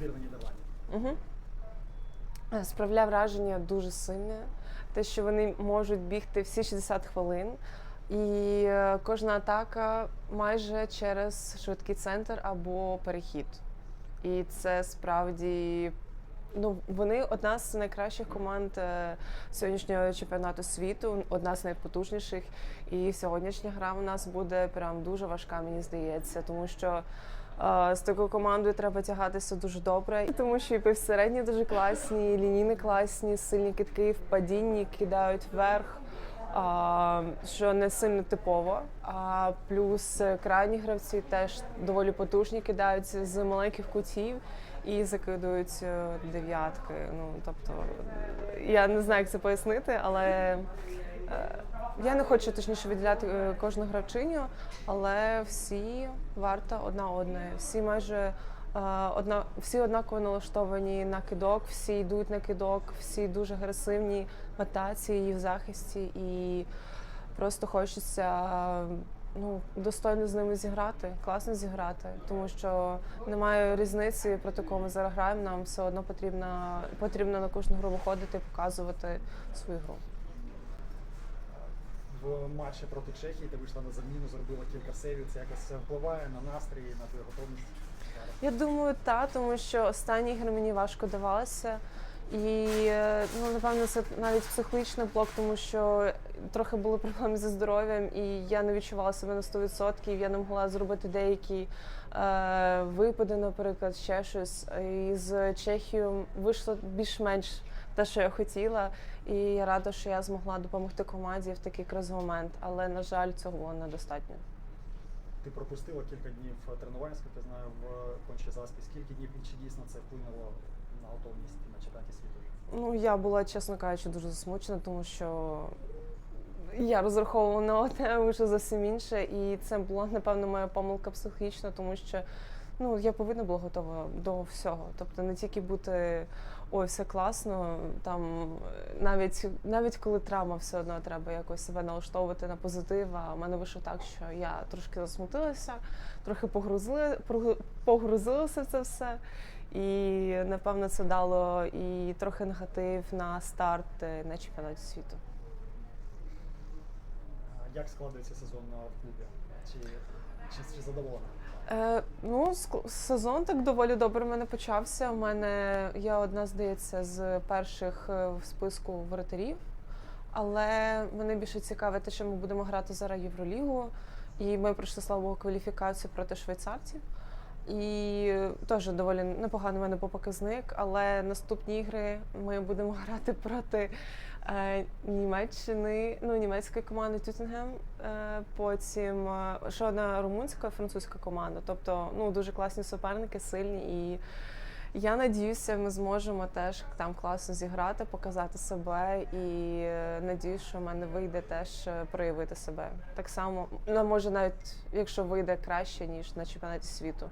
збірна Нідерландів? Угу. Справляє враження дуже сильне. Те, що вони можуть бігти всі 60 хвилин, і е, кожна атака майже через швидкий центр або перехід. І це справді ну, вони одна з найкращих команд е, сьогоднішнього чемпіонату світу, одна з найпотужніших. І сьогоднішня гра у нас буде прям дуже важка, мені здається, тому що. З такою командою треба тягатися дуже добре, тому що і півсередні дуже класні, і лінійні класні, сильні китки в падінні кидають вверх, що не сильно типово. А плюс крайні гравці теж доволі потужні кидаються з маленьких кутів і закидують е, дев'ятки. Ну тобто я не знаю, як це пояснити, але я не хочу точніше виділяти е, кожну гравчиню, але всі варта одна одної. Всі майже е, одна, всі однаково налаштовані на кидок, всі йдуть на кидок, всі дуже агресивні в атаці і в захисті, і просто хочеться. е, Ну, достойно з ними зіграти, класно зіграти, тому що немає різниці проти кого ми зараз граємо. Нам все одно потрібно, потрібно на кожну гру виходити, показувати свою гру. В матчі проти Чехії ти вийшла на заміну, зробила кілька сейвів. Це якось впливає на настрій, на твою готовність. Я думаю, та тому що останні ігри мені важко давалися. І е, ну напевно це навіть психологічний блок, тому що трохи були проблеми зі здоров'ям, і я не відчувала себе на 100%, Я не могла зробити деякі е, випади, наприклад, ще щось. І з Чехією вийшло більш-менш те, що я хотіла, і я рада, що я змогла допомогти команді в такий кризовий момент. Але на жаль, цього було недостатньо. Ти пропустила кілька днів тренувань, скільки знаю, в Кончі-Заспі. Скільки днів і чи дійсно це вплинуло на готовність на чемпіонаті світу? Ну, я була, чесно кажучи, дуже засмучена, тому що я розраховувала на одне, вийшло зовсім інше. І це була, напевно, моя помилка психологічна, тому що ну, я повинна була готова до всього. Тобто не тільки бути ой, все класно, там навіть навіть коли травма, все одно треба якось себе налаштовувати на позитив. А в мене вийшло так, що я трошки засмутилася, трохи погрузили, погрузилася в це все. І напевно це дало і трохи негатив на старт е, на чемпіонаті світу. Як складається сезон в клубі? Чи, чи, чи задоволена? Е, ну, сезон так доволі добре в мене почався. У мене я одна, здається, з перших е, в списку воротарів. Але мене більше цікавить те, що ми будемо грати зараз Євролігу. І ми пройшли слава кваліфікацію проти швейцарців. І теж доволі непоганий в мене був показник, але наступні ігри ми будемо грати проти е, Німеччини, ну німецької команди Тютінгем, е, потім е, ще одна румунська французька команда. Тобто ну дуже класні суперники, сильні. І я надіюся, ми зможемо теж там класно зіграти, показати себе. І е, надіюсь, що в мене вийде теж е, проявити себе. Так само, ну може навіть якщо вийде краще ніж на чемпіонаті світу.